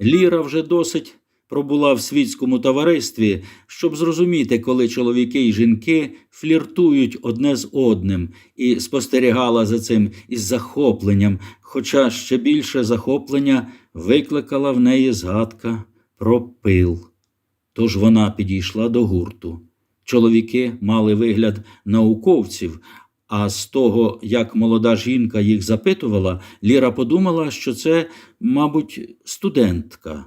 Ліра вже досить пробула в світському товаристві, щоб зрозуміти, коли чоловіки і жінки фліртують одне з одним, і спостерігала за цим із захопленням, хоча ще більше захоплення викликала в неї згадка про пил. Тож вона підійшла до гурту. Чоловіки мали вигляд науковців, а з того, як молода жінка їх запитувала, Ліра подумала, що це, мабуть, студентка.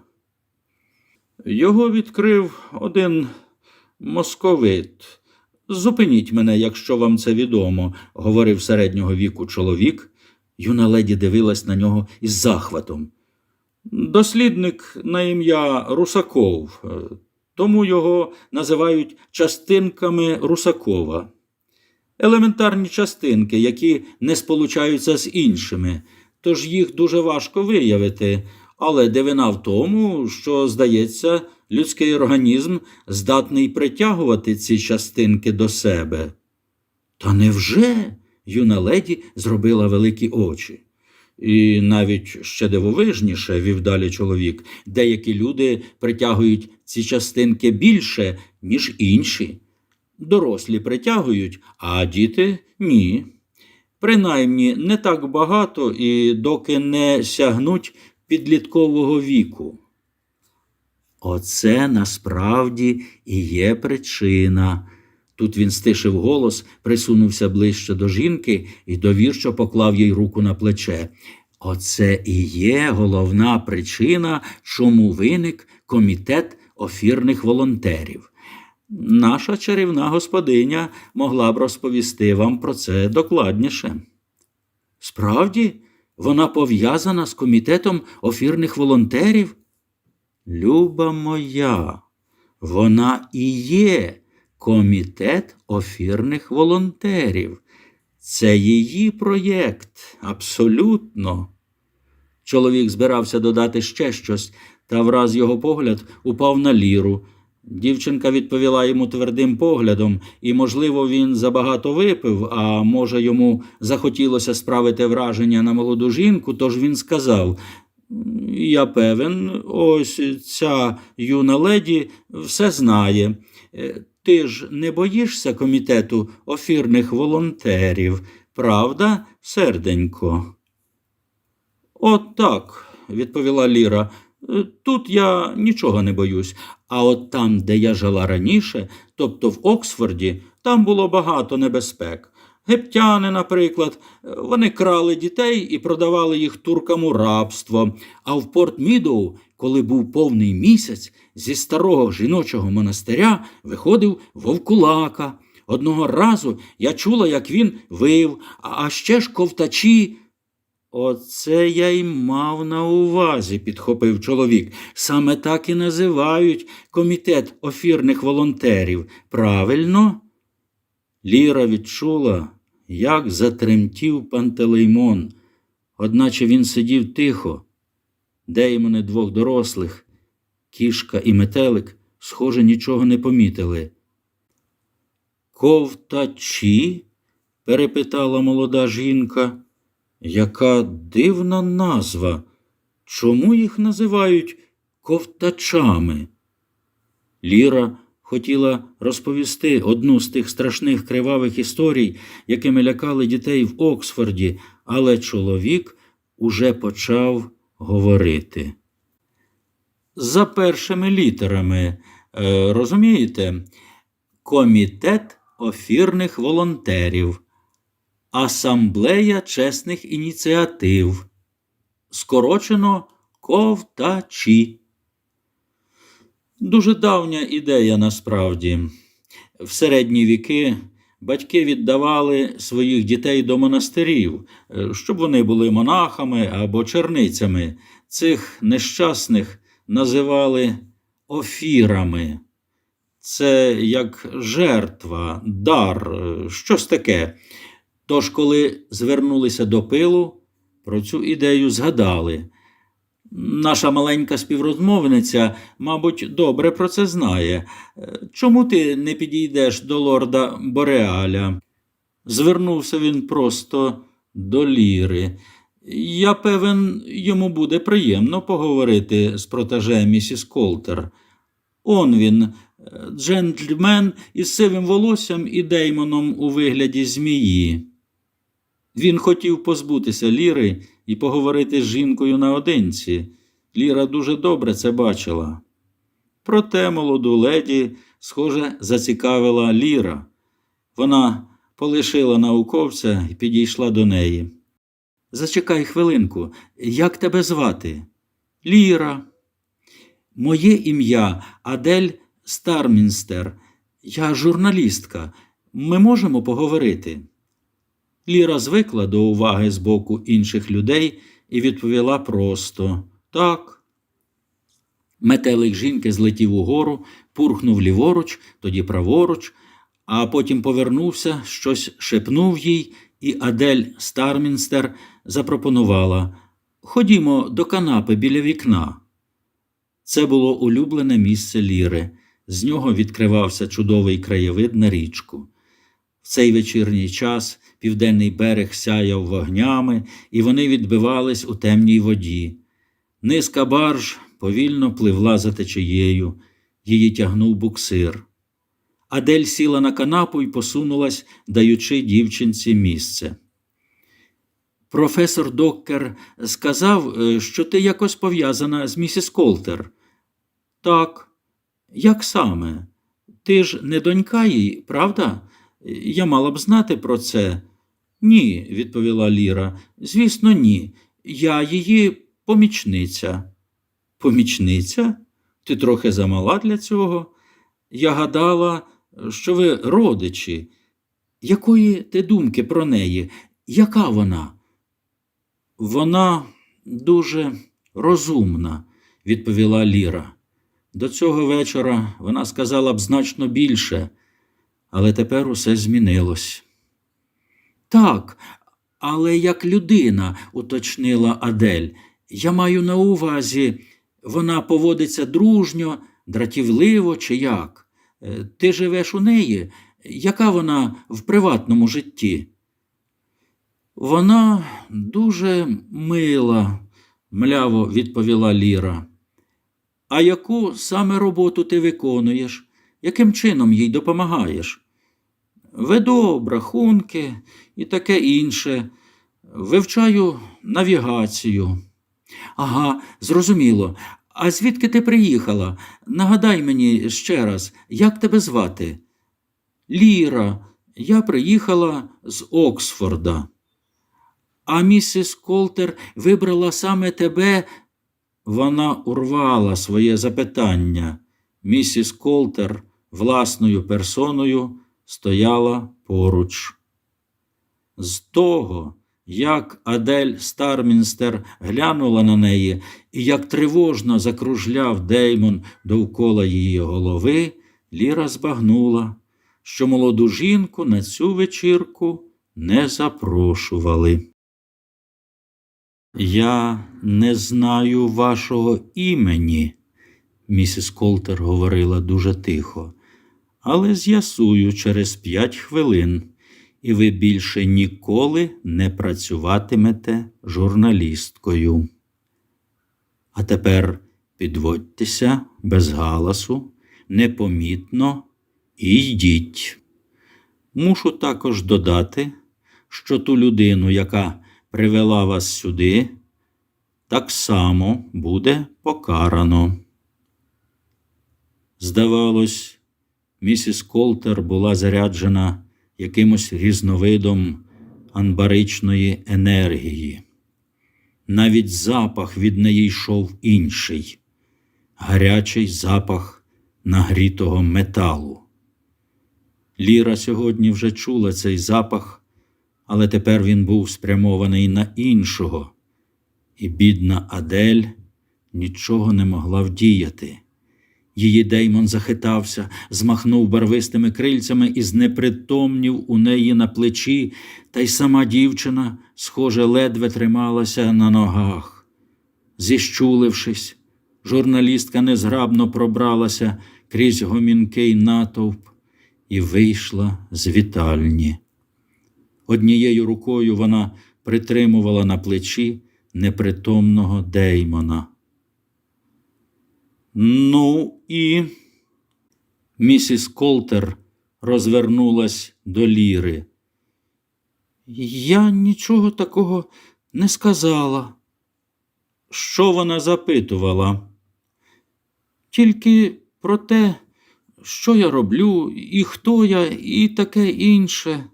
Його відкрив один московит. Зупиніть мене, якщо вам це відомо, говорив середнього віку чоловік. Юна леді дивилась на нього із захватом. Дослідник на ім'я Русаков, тому його називають частинками Русакова. Елементарні частинки, які не сполучаються з іншими, тож їх дуже важко виявити, але дивина в тому, що, здається, людський організм здатний притягувати ці частинки до себе. Та невже? юна леді зробила великі очі. І навіть ще дивовижніше, вів далі чоловік, деякі люди притягують ці частинки більше, ніж інші. Дорослі притягують, а діти ні. Принаймні не так багато і доки не сягнуть підліткового віку. Оце насправді і є причина. Тут він стишив голос, присунувся ближче до жінки і довірчо поклав їй руку на плече. Оце і є головна причина, чому виник комітет офірних волонтерів. Наша чарівна господиня могла б розповісти вам про це докладніше. Справді, вона пов'язана з комітетом офірних волонтерів? Люба моя, вона і є комітет офірних волонтерів. Це її проєкт, абсолютно. Чоловік збирався додати ще щось, та враз його погляд упав на ліру. Дівчинка відповіла йому твердим поглядом, і, можливо, він забагато випив, а може, йому захотілося справити враження на молоду жінку, тож він сказав: Я певен, ось ця юна леді все знає. Е, Ти ж не боїшся комітету офірних волонтерів, правда, серденько? От так, відповіла Ліра. «Е, Тут я нічого не боюсь, а от там, де я жила раніше, тобто в Оксфорді, там було багато небезпек. Гептяни, наприклад, вони крали дітей і продавали їх туркам у рабство. А в Порт Мідоу, коли був повний місяць, зі старого жіночого монастиря виходив вовкулака. Одного разу я чула, як він вив, а ще ж ковтачі. Оце я й мав на увазі, підхопив чоловік. Саме так і називають комітет офірних волонтерів. Правильно? Ліра відчула, як затремтів пантелеймон, одначе він сидів тихо. Деймони двох дорослих, кішка і метелик, схоже, нічого не помітили. Ковтачі? перепитала молода жінка. Яка дивна назва. Чому їх називають ковтачами? Ліра хотіла розповісти одну з тих страшних кривавих історій, якими лякали дітей в Оксфорді, але чоловік уже почав говорити. За першими літерами, е, розумієте, комітет офірних волонтерів. Асамблея чесних ініціатив. Скорочено ковтачі. Дуже давня ідея насправді. В середні віки батьки віддавали своїх дітей до монастирів, е, щоб вони були монахами або черницями. Цих нещасних називали офірами. Це як жертва, дар, е, щось таке. Тож, коли звернулися до пилу, про цю ідею згадали. Наша маленька співрозмовниця, мабуть, добре про це знає. Е, Чому ти не підійдеш до лорда Бореаля? Звернувся він просто до ліри. Я певен, йому буде приємно поговорити з протежем місіс Колтер. Он він, е, джентльмен із сивим волоссям і деймоном у вигляді змії. Він хотів позбутися Ліри і поговорити з жінкою наодинці. Ліра дуже добре це бачила. Проте молоду леді, схоже, зацікавила Ліра. Вона полишила науковця і підійшла до неї. Зачекай хвилинку, як тебе звати? Ліра. Моє ім'я Адель Стармінстер. Я журналістка. Ми можемо поговорити. Ліра звикла до уваги з боку інших людей і відповіла просто так. Метелик жінки злетів угору, пурхнув ліворуч, тоді праворуч, а потім повернувся, щось шепнув їй, і Адель Стармінстер запропонувала Ходімо до канапи біля вікна. Це було улюблене місце Ліри. З нього відкривався чудовий краєвид на річку. Цей вечірній час південний берег сяяв вогнями, і вони відбивались у темній воді. Низка барж повільно пливла за течією, її тягнув буксир. Адель сіла на канапу і посунулась, даючи дівчинці місце. Професор Доккер сказав, е, що ти якось пов'язана з місіс Колтер. Так, як саме? Ти ж не донька їй, правда? Я мала б знати про це. Ні, відповіла Ліра. Звісно, ні. Я її помічниця. Помічниця? Ти трохи замала для цього? Я гадала, що ви родичі. Якої ти думки про неї? Яка вона? Вона дуже розумна, відповіла Ліра. До цього вечора вона сказала б значно більше, але тепер усе змінилось. Так, але як людина, уточнила Адель, я маю на увазі, вона поводиться дружньо, дратівливо чи як? Е, Ти живеш у неї? Яка вона в приватному житті? Вона дуже мила, мляво відповіла Ліра. А яку саме роботу ти виконуєш? Яким чином їй допомагаєш? Веду обрахунки і таке інше. Вивчаю навігацію. Ага, зрозуміло. А звідки ти приїхала? Нагадай мені ще раз, як тебе звати? Ліра, я приїхала з Оксфорда. А місіс Колтер вибрала саме тебе. Вона урвала своє запитання. Місіс Колтер власною персоною стояла поруч. З того, як Адель Стармінстер глянула на неї і як тривожно закружляв Деймон довкола її голови, Ліра збагнула, що молоду жінку на цю вечірку не запрошували. Я не знаю вашого імені, місіс Колтер говорила дуже тихо, але з'ясую через п'ять хвилин, і ви більше ніколи не працюватимете журналісткою. А тепер підводьтеся без галасу, непомітно і йдіть. Мушу також додати, що ту людину, яка привела вас сюди, так само буде покарано. Здавалось, місіс Колтер була заряджена якимось різновидом анбаричної енергії. Навіть запах від неї йшов інший, гарячий запах нагрітого металу. Ліра сьогодні вже чула цей запах, але тепер він був спрямований на іншого, і бідна Адель нічого не могла вдіяти. Її Деймон захитався, змахнув барвистими крильцями і знепритомнів у неї на плечі, та й сама дівчина, схоже, ледве трималася на ногах. Зіщулившись, журналістка незграбно пробралася крізь гомінкий натовп і вийшла з вітальні. Однією рукою вона притримувала на плечі, непритомного Деймона. Ну і місіс Колтер розвернулась до Ліри. Я нічого такого не сказала. Що вона запитувала? Тільки про те, що я роблю, і хто я, і таке інше.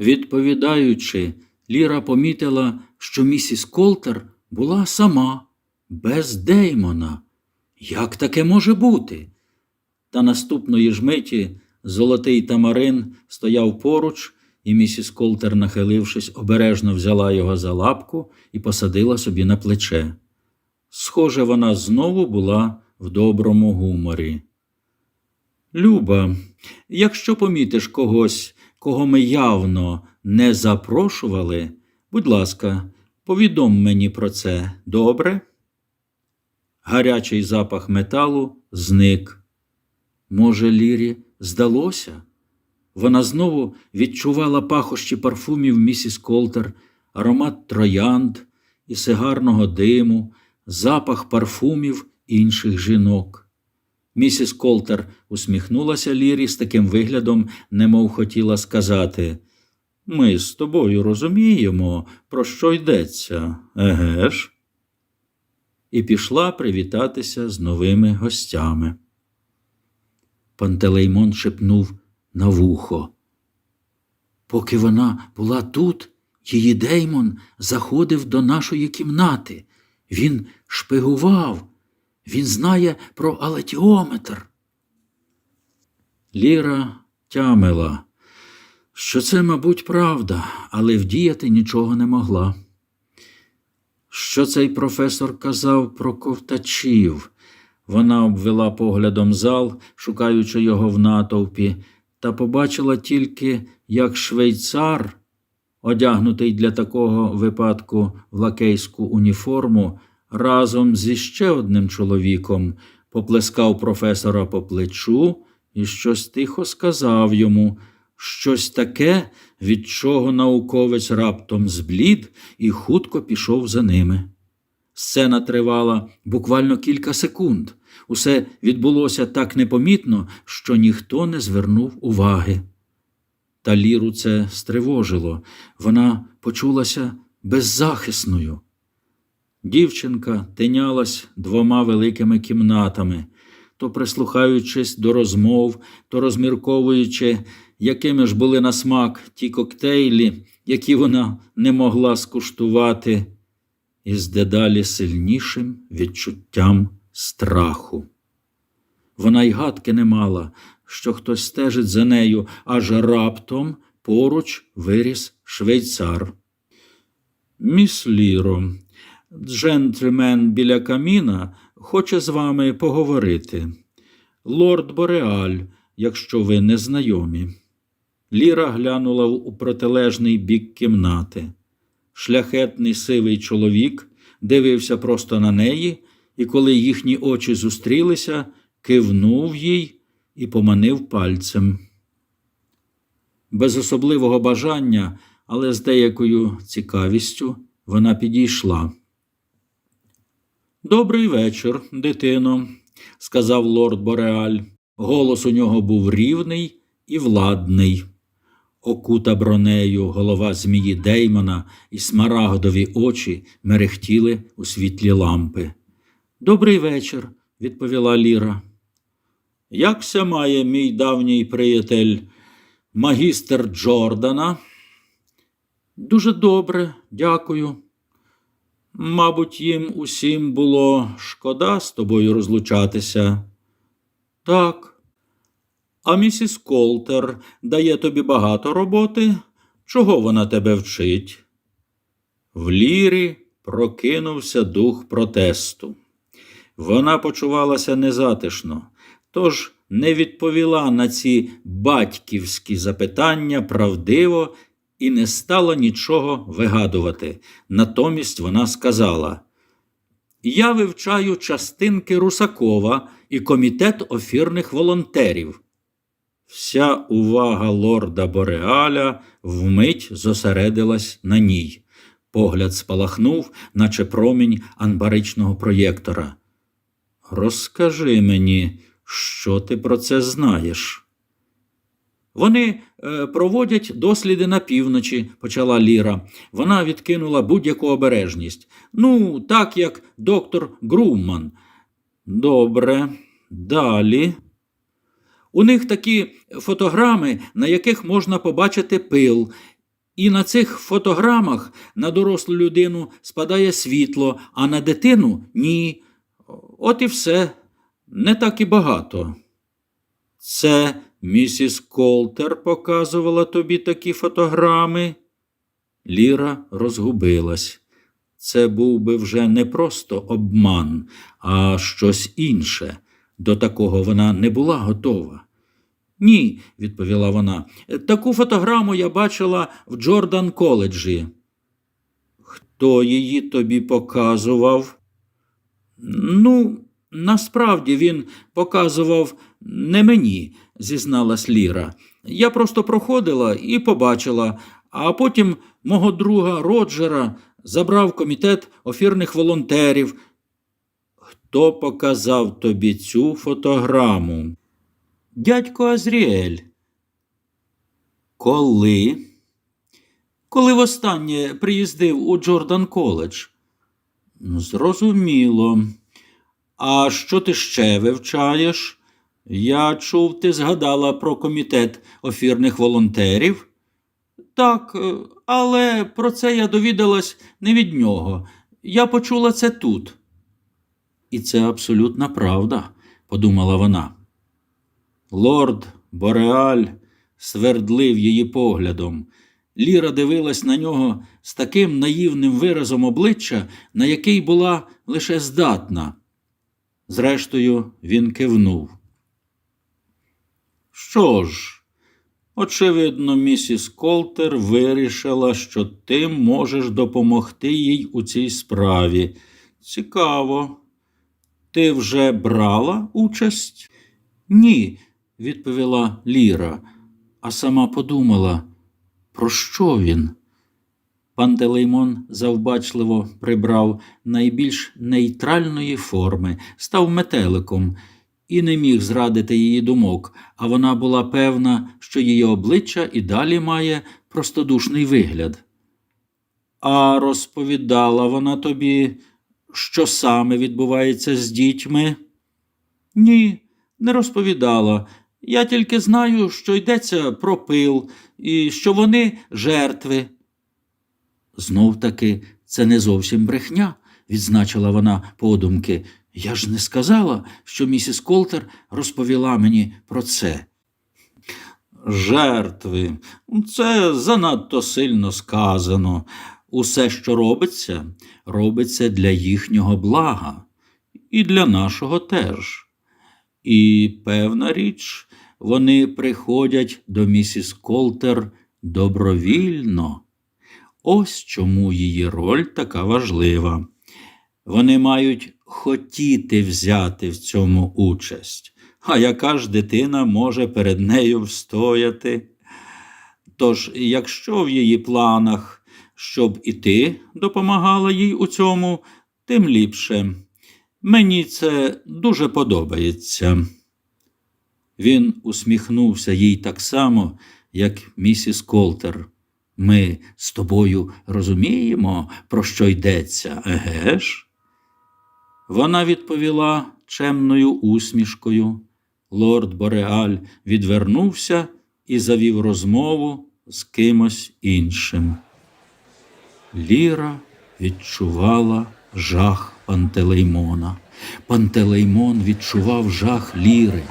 Відповідаючи, Ліра помітила, що місіс Колтер була сама, без Деймона. Як таке може бути? Та наступної ж миті золотий тамарин стояв поруч, і місіс Колтер, нахилившись, обережно взяла його за лапку і посадила собі на плече. Схоже, вона знову була в доброму гуморі. Люба, якщо помітиш когось, кого ми явно не запрошували, будь ласка, повідом мені про це, добре? Гарячий запах металу зник. Може, Лірі здалося? Вона знову відчувала пахощі парфумів місіс Колтер, аромат троянд і сигарного диму, запах парфумів інших жінок. Місіс Колтер усміхнулася Лірі з таким виглядом, немов хотіла сказати Ми з тобою розуміємо, про що йдеться, еге ж? І пішла привітатися з новими гостями. Пантелеймон шепнув на вухо. Поки вона була тут, її Деймон заходив до нашої кімнати. Він шпигував, він знає про алетіометр. Ліра тямила, що це, мабуть, правда, але вдіяти нічого не могла. Що цей професор казав про ковтачів? Вона обвела поглядом зал, шукаючи його в натовпі, та побачила тільки, як швейцар, одягнутий для такого випадку в лакейську уніформу, разом зі ще одним чоловіком поплескав професора по плечу і щось тихо сказав йому, щось таке, від чого науковець раптом зблід і хутко пішов за ними. Сцена тривала буквально кілька секунд. Усе відбулося так непомітно, що ніхто не звернув уваги. Та Ліру це стривожило. Вона почулася беззахисною. Дівчинка тинялась двома великими кімнатами, то прислухаючись до розмов, то розмірковуючи, якими ж були на смак ті коктейлі, які вона не могла скуштувати, із дедалі сильнішим відчуттям страху. Вона й гадки не мала, що хтось стежить за нею, аж раптом поруч виріс швейцар. Міс Ліро, джентльмен біля каміна хоче з вами поговорити. Лорд Бореаль, якщо ви не знайомі. Ліра глянула у протилежний бік кімнати. Шляхетний сивий чоловік дивився просто на неї, і коли їхні очі зустрілися, кивнув їй і поманив пальцем. Без особливого бажання, але з деякою цікавістю вона підійшла. Добрий вечір, дитино, сказав лорд Бореаль. Голос у нього був рівний і владний. Окута бронею голова змії Деймона і смарагдові очі мерехтіли у світлі лампи. Добрий вечір, відповіла Ліра. Якся має мій давній приятель магістр Джордана? Дуже добре, дякую. Мабуть, їм усім було шкода з тобою розлучатися. Так. А місіс Колтер дає тобі багато роботи. Чого вона тебе вчить? В лірі прокинувся дух протесту. Вона почувалася незатишно, тож не відповіла на ці батьківські запитання правдиво і не стала нічого вигадувати. Натомість вона сказала: Я вивчаю частинки Русакова і комітет офірних волонтерів. Вся увага лорда Бореаля вмить зосередилась на ній. Погляд спалахнув, наче промінь анбаричного проєктора. Розкажи мені, що ти про це знаєш? Вони е, проводять досліди на півночі, почала Ліра. Вона відкинула будь-яку обережність. Ну, так як доктор Грумман. Добре, далі. У них такі фотограми, на яких можна побачити пил. І на цих фотограмах на дорослу людину спадає світло, а на дитину ні. От і все. Не так і багато. Це місіс Колтер показувала тобі такі фотограми. Ліра розгубилась. Це був би вже не просто обман, а щось інше. До такого вона не була готова. Ні, відповіла вона. Таку фотограму я бачила в Джордан коледжі. Хто її тобі показував? Ну, насправді він показував не мені, зізналась Ліра. Я просто проходила і побачила, а потім мого друга Роджера забрав комітет офірних волонтерів. Хто показав тобі цю фотограму? Дядько Азріель. Коли? Коли востаннє приїздив у Джордан коледж? Зрозуміло. А що ти ще вивчаєш? Я чув, ти згадала про комітет офірних волонтерів. Так, е, але про це я довідалась не від нього. Я почула це тут. І це абсолютна правда, подумала вона. Лорд Бореаль свердлив її поглядом. Ліра дивилась на нього з таким наївним виразом обличчя, на який була лише здатна. Зрештою, він кивнув. Що ж, очевидно, місіс Колтер вирішила, що ти можеш допомогти їй у цій справі. Цікаво. Ти вже брала участь? Ні, відповіла Ліра, а сама подумала, про що він? Пантелеймон завбачливо прибрав найбільш нейтральної форми, став метеликом і не міг зрадити її думок, а вона була певна, що її обличчя і далі має простодушний вигляд. А розповідала вона тобі, що саме відбувається з дітьми? Ні, не розповідала. Я тільки знаю, що йдеться про пил і що вони жертви. Знов таки, це не зовсім брехня, відзначила вона подумки. Я ж не сказала, що місіс Колтер розповіла мені про це. Жертви, це занадто сильно сказано. Усе, що робиться, робиться для їхнього блага, і для нашого теж. І певна річ, вони приходять до місіс Колтер добровільно. Ось чому її роль така важлива. Вони мають хотіти взяти в цьому участь, а яка ж дитина може перед нею встояти? Тож, якщо в її планах, щоб і ти допомагала їй у цьому, тим ліпше. Мені це дуже подобається. Він усміхнувся їй так само, як місіс Колтер. Ми з тобою розуміємо, про що йдеться, еге ж? Вона відповіла чемною усмішкою. Лорд Бореаль відвернувся і завів розмову з кимось іншим. Ліра відчувала жах Пантелеймона. Пантелеймон відчував жах Ліри.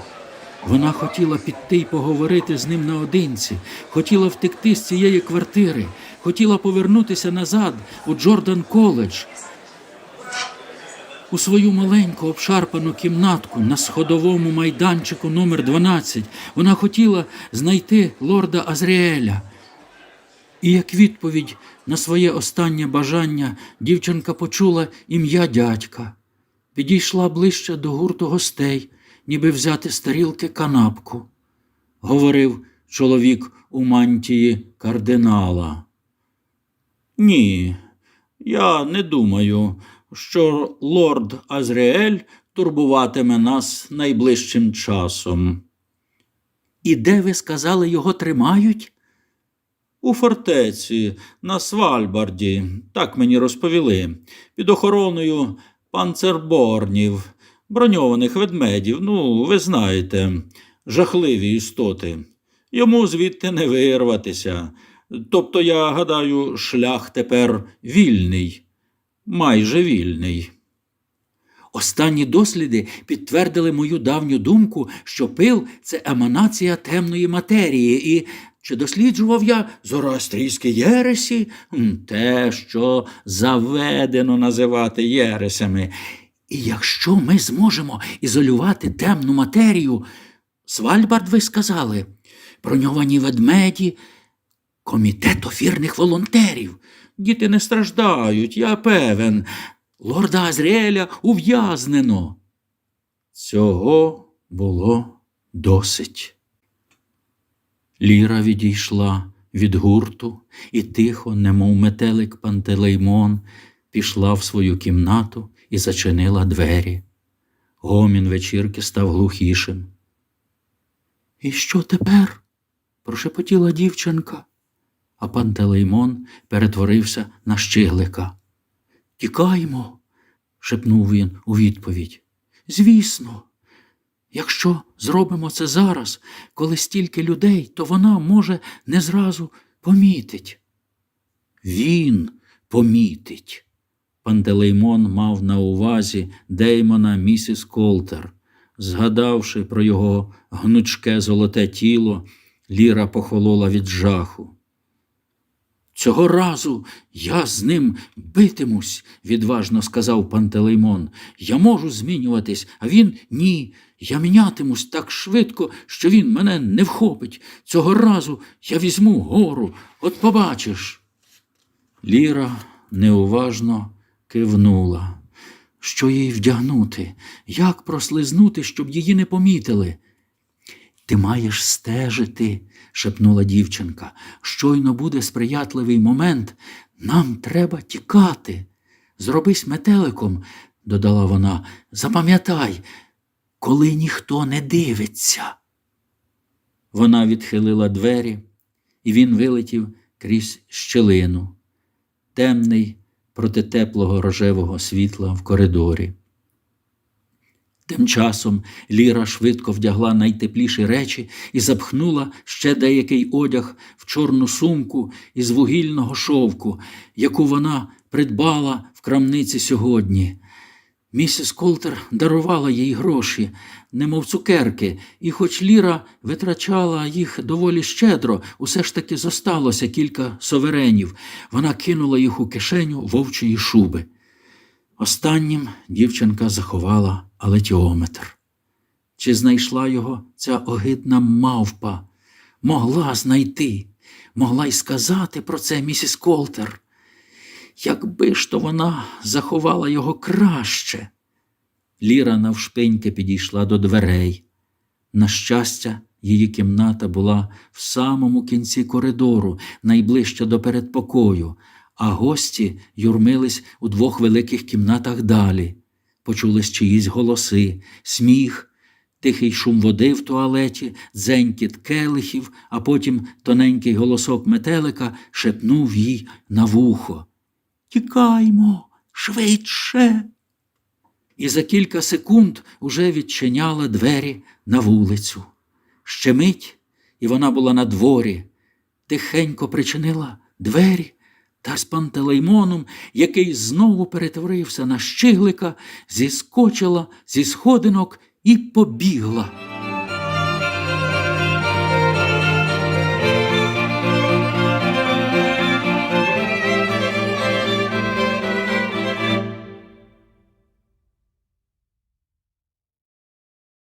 Вона хотіла піти й поговорити з ним наодинці, хотіла втекти з цієї квартири, хотіла повернутися назад у Джордан коледж, у свою маленьку обшарпану кімнатку на сходовому майданчику номер 12 Вона хотіла знайти лорда Азріеля. І як відповідь на своє останнє бажання дівчинка почула ім'я дядька, підійшла ближче до гурту гостей, ніби взяти з тарілки канапку, говорив чоловік у мантії кардинала. Ні, Я не думаю, що лорд Азріель турбуватиме нас найближчим часом. І де ви сказали, його тримають? У фортеці на Свальбарді, так мені розповіли, під охороною панцерборнів, броньованих ведмедів, ну, ви знаєте, жахливі істоти. Йому звідти не вирватися. Тобто, я гадаю, шлях тепер вільний, майже вільний. Останні досліди підтвердили мою давню думку, що пил це еманація темної матерії, і чи досліджував я зороастрійські єресі? Те, що заведено називати єресями. І якщо ми зможемо ізолювати темну матерію, Свальбард, ви сказали, броньовані ведмеді, комітет офірних волонтерів. Діти не страждають, я певен. Лорда Азріеля ув'язнено. Цього було Досить. Ліра відійшла від гурту і тихо, немов метелик Пантелеймон, пішла в свою кімнату і зачинила двері. Гомін вечірки став глухішим. І що тепер? прошепотіла дівчинка, а Пантелеймон перетворився на щиглика. Тікаймо, шепнув він у відповідь. Звісно, якщо зробимо це зараз, коли стільки людей, то вона, може, не зразу помітить. Він помітить. Пантелеймон мав на увазі Деймона місіс Колтер. Згадавши про його гнучке золоте тіло, Ліра похолола від жаху. Цього разу я з ним битимусь, відважно сказав Пантелеймон. Я можу змінюватись, а він ні. Я мінятимусь так швидко, що він мене не вхопить. Цього разу я візьму гору, от побачиш. Ліра неуважно кивнула. Що їй вдягнути? Як прослизнути, щоб її не помітили? Ти маєш стежити, шепнула дівчинка. Щойно буде сприятливий момент. Нам треба тікати. Зробись метеликом, додала вона. Запам'ятай, коли ніхто не дивиться. Вона відхилила двері, і він вилетів крізь щелину, темний проти теплого рожевого світла в коридорі. Тим часом Ліра швидко вдягла найтепліші речі і запхнула ще деякий одяг в чорну сумку із вугільного шовку, яку вона придбала в крамниці сьогодні. Місіс Колтер дарувала їй гроші, немов цукерки, і хоч Ліра витрачала їх доволі щедро, усе ж таки зосталося кілька соверенів. Вона кинула їх у кишеню вовчої шуби. Останнім дівчинка заховала алетіометр. Чи знайшла його ця огидна мавпа? Могла знайти, могла й сказати про це місіс Колтер. Якби ж то вона заховала його краще. Ліра навшпиньки підійшла до дверей. На щастя, її кімната була в самому кінці коридору, найближче до передпокою, а гості юрмились у двох великих кімнатах далі. Почулись чиїсь голоси, сміх, тихий шум води в туалеті, дзенькіт келихів, а потім тоненький голосок метелика шепнув їй на вухо. Тікаймо швидше. І за кілька секунд уже відчиняла двері на вулицю. Ще мить, і вона була на дворі, тихенько причинила двері та з пантелеймоном, який знову перетворився на щиглика, зіскочила зі сходинок і побігла.